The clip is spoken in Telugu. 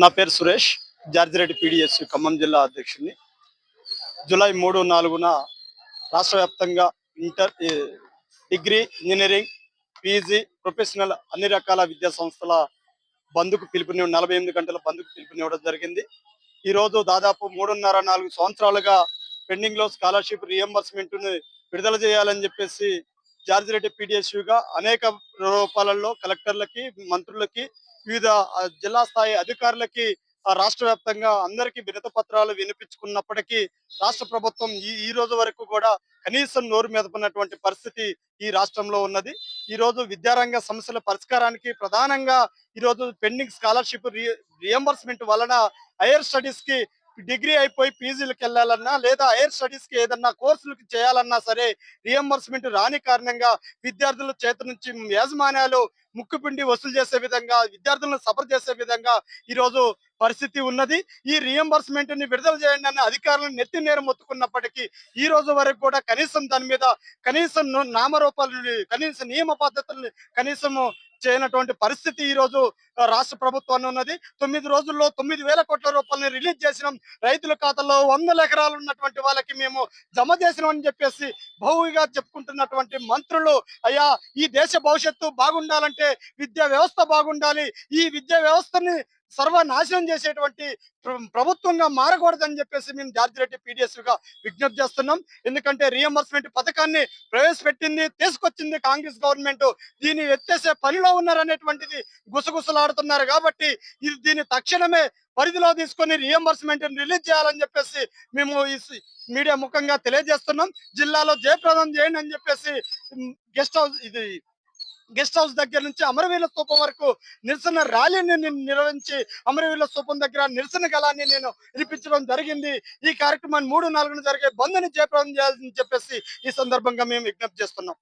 నా పేరు సురేష్ జార్జిరెడ్డి పీడిఎస్ ఖమ్మం జిల్లా అధ్యక్షుడిని. జూలై మూడు నాలుగున రాష్ట్ర వ్యాప్తంగా inter degree engineering PG professional అన్ని రకాల విద్యా సంస్థల బంధుకు పిలుపుని నలభై ఎనిమిది గంటల బంధుకు పిలుపునివ్వడం జరిగింది. ఈరోజు దాదాపు మూడున్నర నాలుగు సంవత్సరాలుగా పెండింగ్లో స్కాలర్షిప్ రియంబర్స్మెంట్ని విడుదల చేయాలని చెప్పేసి జార్జిరెడ్డి పీడిఎస్యుగా అనేక రూపాలలో కలెక్టర్లకి మంత్రులకి వివిధ జిల్లా స్థాయి అధికారులకి రాష్ట్ర వ్యాప్తంగా అందరికీ వినత పత్రాలు వినిపించుకున్నప్పటికీ రాష్ట్ర ప్రభుత్వం ఈ ఈ రోజు వరకు కూడా కనీసం నోరు మీదపడినటువంటి పరిస్థితి ఈ రాష్ట్రంలో ఉన్నది. ఈ రోజు విద్యారంగ సమస్యల పరిష్కారానికి ప్రధానంగా ఈ రోజు పెండింగ్ స్కాలర్షిప్ రియంబర్స్మెంట్ వలన హైయర్ స్టడీస్కి డిగ్రీ అయిపోయి పీజీలకు వెళ్ళాలన్నా లేదా హైయర్ స్టడీస్కి ఏదన్నా కోర్సులకు చేయాలన్నా సరే రియంబర్స్మెంట్ రాని కారణంగా విద్యార్థుల చేతి నుంచి యాజమాన్యాలు ముక్కుపిండి వసూలు చేసే విధంగా విద్యార్థులను సఫర్ చేసే విధంగా ఈ రోజు పరిస్థితి ఉన్నది. ఈ రియంబర్స్మెంట్ని విడుదల చేయండి అన్న అధికారులను నెత్తి నేరం మొత్తుకున్నప్పటికీ ఈ రోజు వరకు కూడా కనీసం దాని మీద కనీసం నామరూపాలు కనీసం నియమ పద్ధతుల్ని కనీసం చేయనటువంటి పరిస్థితి ఈ రోజు రాష్ట్ర ప్రభుత్వాన్ని ఉన్నది. తొమ్మిది రోజుల్లో తొమ్మిది వేల కోట్ల రూపాయలని రిలీజ్ చేసినాం. రైతుల ఖాతాలో వందల ఎకరాలు ఉన్నటువంటి వాళ్ళకి మేము జమ చేసినామని చెప్పేసి బహుగా చెప్పుకుంటున్నటువంటి మంత్రులు అయ్యా ఈ దేశ భవిష్యత్తు బాగుండాలంటే విద్యా వ్యవస్థ బాగుండాలి. ఈ విద్యా వ్యవస్థని సర్వనాశనం చేసేటువంటి ప్రభుత్వంగా మారకూడదని చెప్పేసి మేము జార్జిరెడ్డి పీడిఎస్గా విజ్ఞప్తి చేస్తున్నాం. ఎందుకంటే రియంబర్స్మెంట్ పథకాన్ని ప్రవేశపెట్టింది తీసుకొచ్చింది కాంగ్రెస్ గవర్నమెంట్. దీన్ని ఎత్తేసే పనిలో ఉన్నారనేటువంటిది గుసగుసలాడుతున్నారు కాబట్టి ఇది దీన్ని తక్షణమే పరిధిలో తీసుకొని రియంబర్స్మెంట్ రిలీజ్ చేయాలని చెప్పేసి మేము ఈ మీడియా ముఖంగా తెలియజేస్తున్నాం. జిల్లాలో జయప్రదం చేయండి అని చెప్పేసి గెస్ట్ హౌస్ ఇది గెస్ట్ హౌస్ దగ్గర నుంచి అమరవీరుల స్తూపం వరకు నిరసన ర్యాలీని నేను నిర్వహించి అమరవీరుల స్తూపం దగ్గర నిరసన గలాన్ని నేను వినిపించడం జరిగింది. ఈ కార్యక్రమాన్ని మూడు నాలుగున జరిగే బంద్ని జయప్రదం చేయాలని చెప్పేసి ఈ సందర్భంగా మేము విజ్ఞప్తి చేస్తున్నాం.